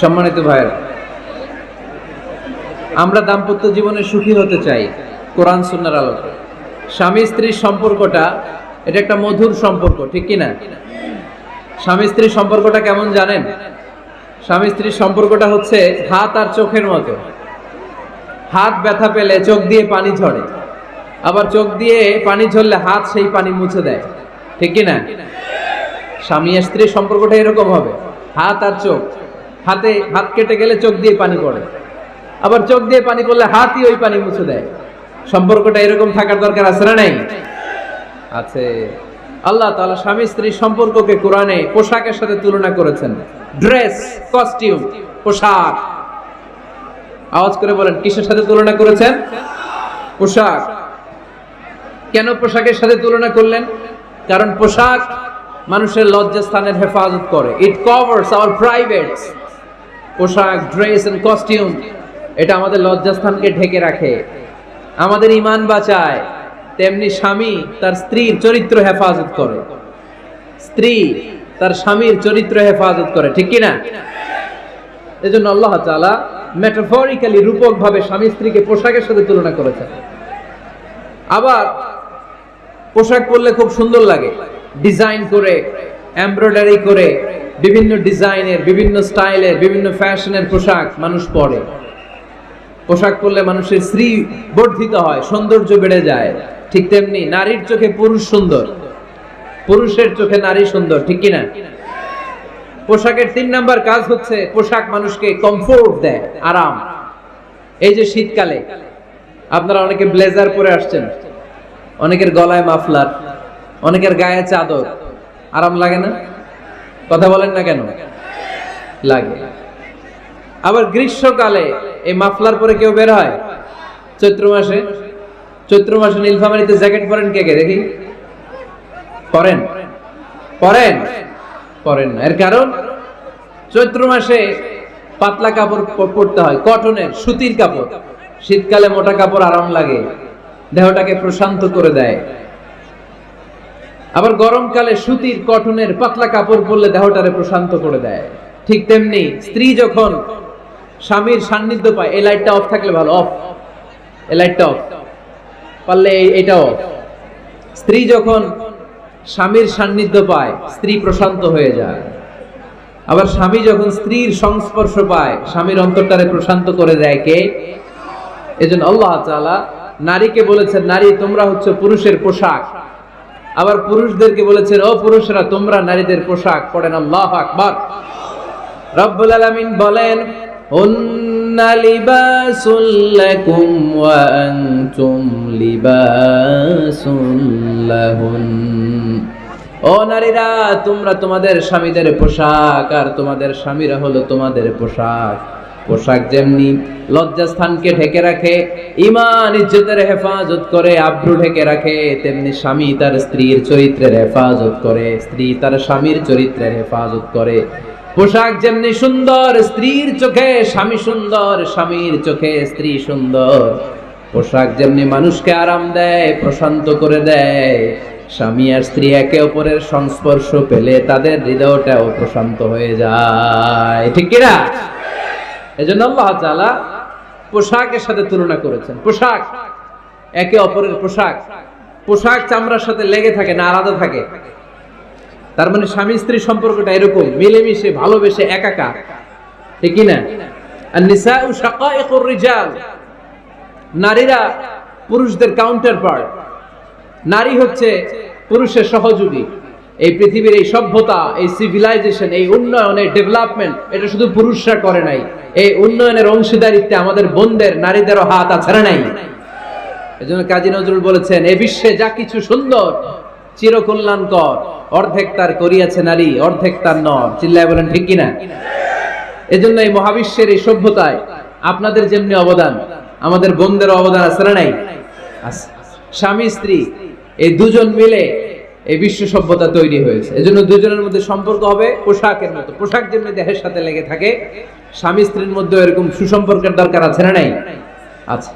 সম্মানিত ভাইয়েরা, আমরা দাম্পত্য জীবনে সুখী হতে চাই কোরআন সুন্নার আলোকে। স্বামী স্ত্রীর সম্পর্কটা, এটা একটা মধুর সম্পর্ক, ঠিক কি না স্বামী স্ত্রীর সম্পর্কটা কেমন জানেন? স্বামী স্ত্রীর সম্পর্কটা হচ্ছে হাত আর চোখের মতো। হাত ব্যথা পেলে চোখ দিয়ে পানি ঝরে। আবার চোখ দিয়ে পানি ঝরলে হাত সেই পানি মুছে দেয়। ঠিক কি না স্বামী স্ত্রীর সম্পর্কটা এরকম হবে। হাত আর চোখ। হাতে হাত কেটে গেলে চোখ দিয়ে পানি পড়ে। আবার চোখ দিয়ে পানি পড়লে হাতই ওই পানি মুছে দেয়। সম্পর্কটা এরকম থাকার দরকার আছে না নাই? আছে। আল্লাহ তাআলা স্বামী স্ত্রী সম্পর্ককে কোরআনে পোশাকের সাথে তুলনা করেছেন। ড্রেস, কস্টিউম, পোশাক। আওয়াজ করে বলেন, কিসের সাথে তুলনা করেছেন? পোশাক। কেন পোশাকের সাথে তুলনা করলেন? কারণ পোশাক মানুষের লজ্জাস্থানের হেফাজত করে। ইট কভারস আওয়ার প্রাইভেটস পোশাক ড্রেস এন্ড কস্টিউম এটা আমাদের লজ্জাস্থানকে ঢেকে রাখে। আমাদের ইমান বাঁচায়, তেমনি স্বামী তার স্ত্রীর চরিত্র হেফাজত করে। স্ত্রী তার স্বামীর চরিত্র হেফাজত করে, ঠিক কি না এজন্য আল্লাহ তাআলা মেটাফরিক্যালি রূপক ভাবে স্বামী স্ত্রীকে পোশাকের সাথে তুলনা করেছেন। আবার পোশাক পরলে খুব সুন্দর লাগে। ডিজাইন করে, এমব্রয়ডারি করে বিভিন্ন ডিজাইনের, বিভিন্ন স্টাইলের, বিভিন্ন ফ্যাশনের পোশাক মানুষ পরে। পোশাক পরলে মানুষের শ্রী বর্ধিত হয়, সৌন্দর্য বেড়ে যায়। ঠিক তেমনি নারীর চোখে পুরুষ সুন্দর। পুরুষের চোখে নারী সুন্দর, ঠিক কিনা? পোশাকের তিন নাম্বার কাজ হচ্ছে পোশাক মানুষকে কমফোর্ট দেয়, আরাম। এই যে শীতকালে, আপনারা অনেকে ব্লেজার পরে আসছেন, অনেকের গলায় মাফলার, অনেকের গায়ে চাদর, আরাম লাগে না? কথা বলেন না কেন? লাগে। আবার গ্রীষ্মকালে এই মাফলার পরে কেউ বের হয়? চৈত্র মাসে? চৈত্র মাসে নীলফামারিতে জ্যাকেট পরেন কে কে? দেখি। পরেন? পরেন? পরেন না। এর কারণ? চৈত্র মাসে পাতলা কাপড় পরতে হয়। কটনের, সুতির কাপড়। শীতকালে মোটা কাপড় আরাম লাগে। দেহটাকে প্রশান্ত করে দেয়। আবার গরমকালে সুতির কটনের পাতলা কাপড় পরলে দেহটারে প্রশান্ত করে দেয়। ঠিক তেমনি স্ত্রী যখন স্বামীর সান্নিধ্য পায়, এই লাইটটা অফ থাকলে ভালো অফ এই লাইটটা অফ পারলে এটা অফ স্ত্রী যখন স্বামীর সান্নিধ্য পায়, স্ত্রী প্রশান্ত হয়ে যায়। আবার স্বামী যখন স্ত্রীর সংস্পর্শ পায়, স্বামীর অন্তরটারে প্রশান্ত করে দেয় কে? এজন্য আল্লাহ নারীকে বলেছেন, নারী, তোমরা হচ্ছে পুরুষের পোশাক। আবার পুরুষদেরকে বলেছেন, ও পুরুষরা, তোমরা নারীদের পোশাক পড়েন আল্লাহ আকবার। রব্বুল আলামিন বলেন ও নারীরা, তোমরা তোমাদের স্বামীদের পোশাক আর তোমাদের স্বামীরা হলো তোমাদের পোশাক। পোশাক যেমনি লজ্জাস্থানকে ঢেকে রাখে ইমান ইজ্জতের হেফাজত করে, আব্রু ঢেকে রাখে, তেমনি স্বামী তার স্ত্রীর চরিত্রের হেফাজত করে, স্ত্রী তার স্বামীর চরিত্রের হেফাজত করে। পোশাক যেমনি সুন্দর, স্ত্রীর চোখে স্বামী সুন্দর, স্বামীর চোখে স্ত্রী সুন্দর। পোশাক যেমনি মানুষকে আরাম দেয়, প্রশান্ত করে দেয়, স্বামী আর স্ত্রী একে অপরের সংস্পর্শ পেলে তাদের হৃদয়টাও প্রশান্ত হয়ে যায়। ঠিক কিনা? এজন্য আল্লাহ তাআলা পোশাকের সাথে তুলনা করেছেন। পোশাক, একে অপরের পোশাক। পোশাক চামড়ার সাথে লেগে থাকে না আলাদা থাকে। তার মানে স্বামী স্ত্রী সম্পর্কটা এরকম, মিলেমিশে, ভালোবেসে একাকা ঠিক না আর নিসাউ শাকাইকুর রিজাল। নারীরা পুরুষদের কাউন্টার পার্ট নারী হচ্ছে পুরুষের সহযোগী। এই পৃথিবীর এই সভ্যতা, এই সিভিলাইজেশন এই উন্নয়ন এই ডেভেলপমেন্ট এটা শুধু পুরুষরা করে নাই। এই উন্নয়নের অংশীদারিত্বে আমাদের বোনদের, নারীদেরও হাত আছে নাই? এজন্য কাজী নজরুল বলেছেন, এ বিশ্বে যা কিছু সুন্দর, চিরকল্যাণকর, অর্ধেক তার করিয়াছে নারী, অর্ধেক তার নর। চিল্লায় বলেন, ঠিক কিনা? এজন্য এই মহাবিশ্বের এই সভ্যতায় আপনাদের যেমনি অবদান, আমাদের বোনদের অবদান আছে নাই। স্বামী, স্ত্রী, এই দুজন মিলে এই বিশ্ব সভ্যতা তৈরি হয়েছে। এজন্য দুজনের মধ্যে সম্পর্ক হবে পোশাকের মতো। পোশাক যেমনি দেহের সাথে লেগে থাকে স্বামী স্ত্রীর মধ্যে এরকম সুসম্পর্কের দরকার আছে না নাই? আছে।